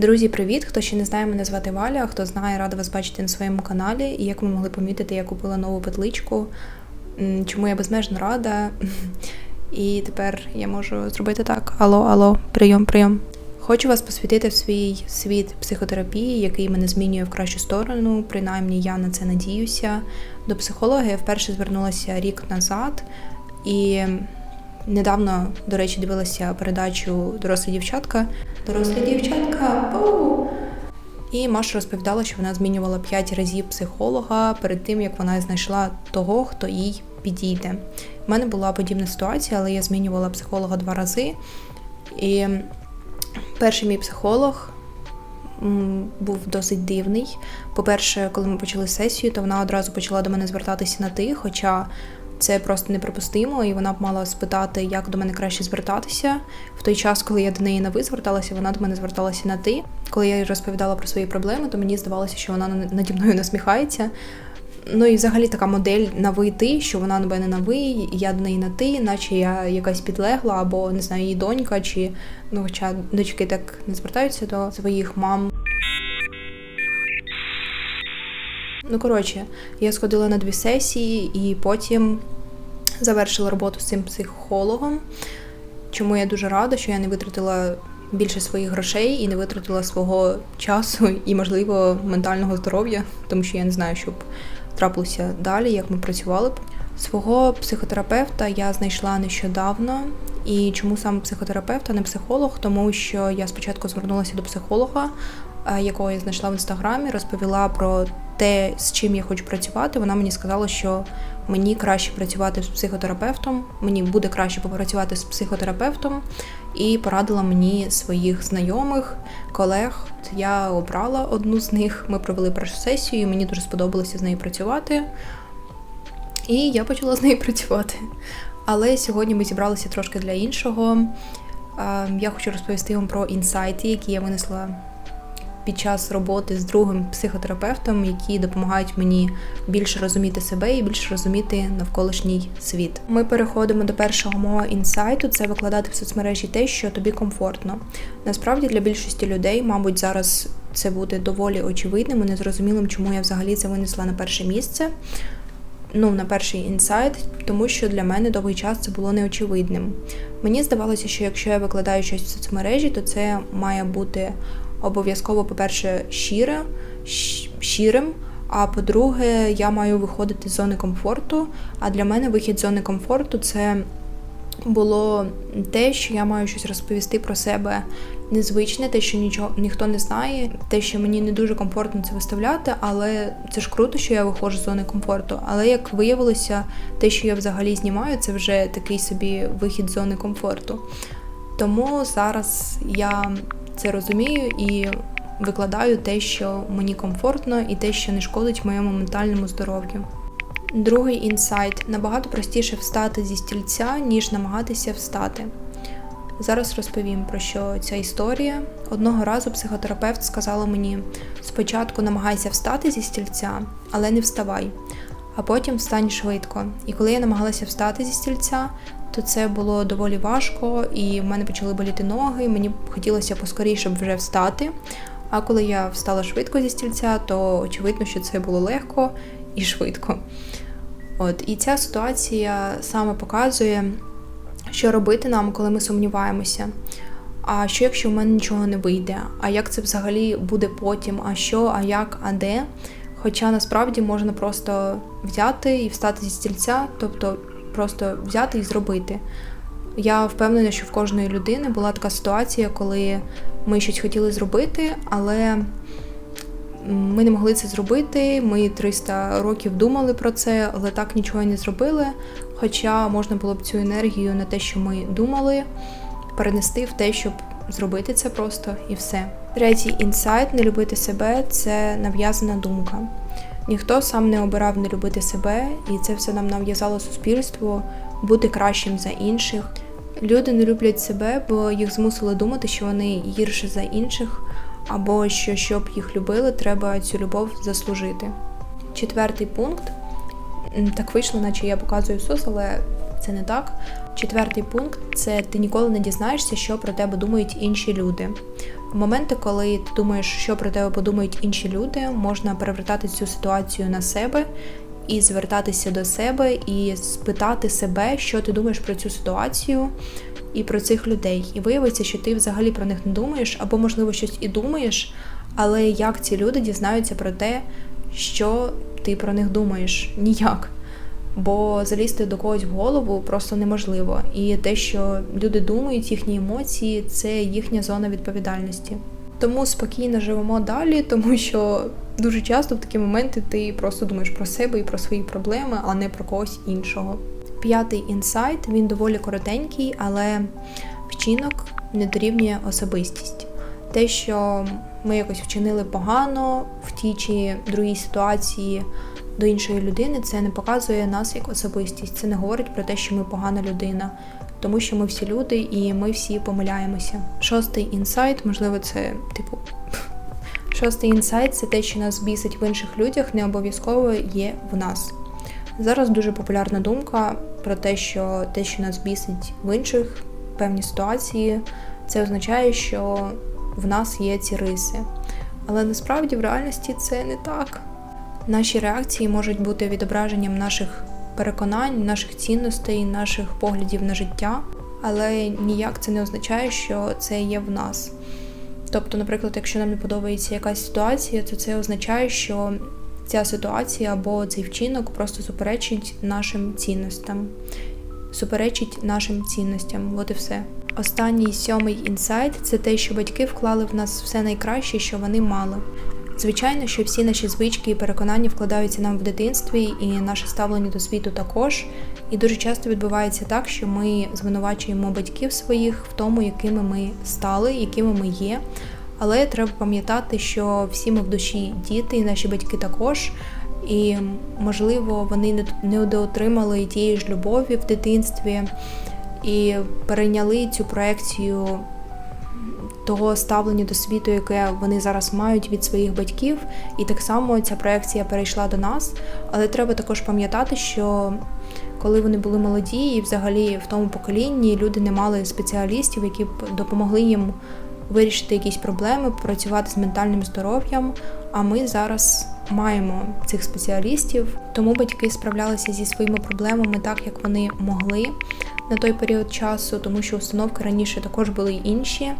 Друзі, привіт! Хто ще не знає, мене звати Валя, хто знає, рада вас бачити на своєму каналі. І як ви могли помітити, я купила нову петличку. Чому я безмежно рада. І тепер я можу зробити так: алло, алло, прийом, прийом. Хочу вас посвятити в свій світ психотерапії, який мене змінює в кращу сторону. Принаймні, я на це надіюся. До психолога я вперше звернулася рік назад, і недавно, до речі, дивилася передачу Дорослі дівчатка. Дорослі дівчатка. Пау! І Маша розповідала, що вона змінювала 5 разів психолога перед тим, як вона знайшла того, хто їй підійде. У мене була подібна ситуація, але я змінювала психолога два рази. І перший мій психолог був досить дивний. По-перше, коли ми почали сесію, то вона одразу почала до мене звертатися на ти, хоча це просто неприпустимо, і вона б мала спитати, як до мене краще звертатися. В той час, коли я до неї на ви зверталася, вона до мене зверталася на ти. Коли я їй розповідала про свої проблеми, то мені здавалося, що вона наді мною насміхається. Ну і взагалі така модель на ви ти, що вона на мене на ви, я до неї на ти, наче я якась підлегла, або не знаю, її донька, чи ну, хоча дочки так не звертаються до своїх мам. Ну, коротше, я сходила на дві сесії і потім завершила роботу з цим психологом. Чому я дуже рада, що я не витратила більше своїх грошей і не витратила свого часу і, можливо, ментального здоров'я, тому що я не знаю, що б трапилося далі, як ми працювали б. Свого психотерапевта я знайшла нещодавно. І чому саме психотерапевт, а не психолог? Тому що я спочатку звернулася до психолога, е, якого я знайшла в інстаграмі, розповіла про те, з чим я хочу працювати. Вона мені сказала, що мені краще працювати з психотерапевтом, мені буде краще попрацювати з психотерапевтом, і порадила мені своїх знайомих, колег. Я обрала одну з них. Ми провели першу сесію, мені дуже сподобалося з нею працювати. І я почала з нею працювати. Але сьогодні ми зібралися трошки для іншого. Е, Я хочу розповісти вам про інсайти, які я винесла під час роботи з другим психотерапевтом, які допомагають мені більше розуміти себе і більше розуміти навколишній світ. Ми переходимо до першого мого інсайту: це викладати в соцмережі те, що тобі комфортно. Насправді для більшості людей, мабуть, зараз це буде доволі очевидним і незрозумілим, чому я взагалі це винесла на перше місце. Ну, на перший інсайт, тому що для мене довгий час це було неочевидним. Мені здавалося, що якщо я викладаю щось в соцмережі, то це має бути обов'язково, по-перше, щире, щирим. А по-друге, я маю виходити з зони комфорту. А для мене вихід з зони комфорту це було те, що я маю щось розповісти про себе незвичне, те, що нічого ніхто не знає, те, що мені не дуже комфортно це виставляти, але це ж круто, що я виходжу з зони комфорту. Але як виявилося, те, що я взагалі знімаю, це вже такий собі вихід з зони комфорту. Тому зараз я це розумію і викладаю те, що мені комфортно, і те, що не шкодить моєму ментальному здоров'ю. Другий інсайт набагато простіше встати зі стільця, ніж намагатися встати. Зараз розповім про що ця історія. Одного разу психотерапевт сказала мені: спочатку намагайся встати зі стільця, але не вставай, а потім встань швидко. І коли я намагалася встати зі стільця, то це було доволі важко, і в мене почали боліти ноги. Мені хотілося поскоріше вже встати. А коли я встала швидко зі стільця, то очевидно, що це було легко і швидко. От і ця ситуація саме показує, що робити нам, коли ми сумніваємося. А що якщо в мене нічого не вийде? А як це взагалі буде потім? А що, а як, а де? Хоча насправді можна просто взяти і встати зі стільця, тобто просто взяти і зробити. Я впевнена, що в кожної людини була така ситуація, коли ми щось хотіли зробити, але ми не могли це зробити. Ми 300 років думали про це, але так нічого і не зробили. Хоча можна було б цю енергію на те, що ми думали, перенести в те, щоб зробити це просто і все. Третій інсайт не любити себе це нав'язана думка. Ніхто сам не обирав не любити себе, і це все нам нав'язало суспільство бути кращим за інших. Люди не люблять себе, бо їх змусили думати, що вони гірше за інших, або що щоб їх любили, треба цю любов заслужити. Четвертий пункт. Так вийшло, наче я показую сос, але це не так. Четвертий пункт це ти ніколи не дізнаєшся, що про тебе думають інші люди. Моменти, коли ти думаєш, що про тебе подумають інші люди, можна перевертати цю ситуацію на себе і звертатися до себе і спитати себе, що ти думаєш про цю ситуацію і про цих людей. І виявиться, що ти взагалі про них не думаєш, або, можливо, щось і думаєш, але як ці люди дізнаються про те, що ти про них думаєш? Ніяк. Бо залізти до когось в голову просто неможливо. І те, що люди думають, їхні емоції це їхня зона відповідальності. Тому спокійно живемо далі, тому що дуже часто в такі моменти ти просто думаєш про себе і про свої проблеми, а не про когось іншого. П'ятий інсайт він доволі коротенький, але вчинок не дорівнює особистість. Те, що ми якось вчинили погано в тій чи другій ситуації до іншої людини, це не показує нас як особистість. Це не говорить про те, що ми погана людина, тому що ми всі люди і ми всі помиляємося. Шостий інсайт, можливо, це типу. Шостий інсайт це те, що нас бісить в інших людях, не обов'язково є в нас. Зараз дуже популярна думка про те, що те, що нас бісить в інших певні ситуації, це означає, що в нас є ці риси. Але насправді в реальності це не так. Наші реакції можуть бути відображенням наших переконань, наших цінностей, наших поглядів на життя, але ніяк це не означає, що це є в нас. Тобто, наприклад, якщо нам не подобається якась ситуація, то це означає, що ця ситуація або цей вчинок просто суперечить нашим цінностям, суперечить нашим цінностям. От і все. Останній сьомий інсайт це те, що батьки вклали в нас все найкраще, що вони мали. Звичайно, що всі наші звички і переконання вкладаються нам в дитинстві, і наше ставлення до світу також. І дуже часто відбувається так, що ми звинувачуємо батьків своїх в тому, якими ми стали, якими ми є. Але треба пам'ятати, що всі ми в душі діти, і наші батьки також. І, можливо, вони не доотримали тієї ж любові в дитинстві і перейняли цю проекцію того ставлення до світу, яке вони зараз мають від своїх батьків. І так само ця проекція перейшла до нас. Але треба також пам'ятати, що коли вони були молоді, і взагалі в тому поколінні люди не мали спеціалістів, які б допомогли їм вирішити якісь проблеми, працювати з ментальним здоров'ям. А ми зараз маємо цих спеціалістів, тому батьки справлялися зі своїми проблемами так, як вони могли на той період часу, тому що установки раніше також були інші.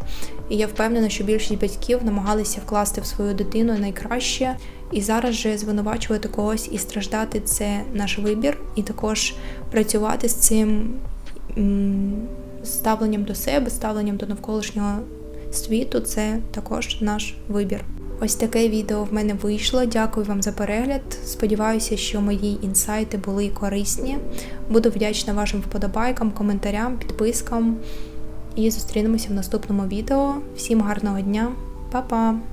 І я впевнена, що більшість батьків намагалися вкласти в свою дитину найкраще. І зараз же звинувачувати когось і страждати це наш вибір, і також працювати з цим ставленням до себе, ставленням до навколишнього світу це також наш вибір. Ось таке відео в мене вийшло. Дякую вам за перегляд. Сподіваюся, що мої інсайти були корисні. Буду вдячна вашим вподобайкам, коментарям, підпискам. І зустрінемося в наступному відео. Всім гарного дня, Па-па!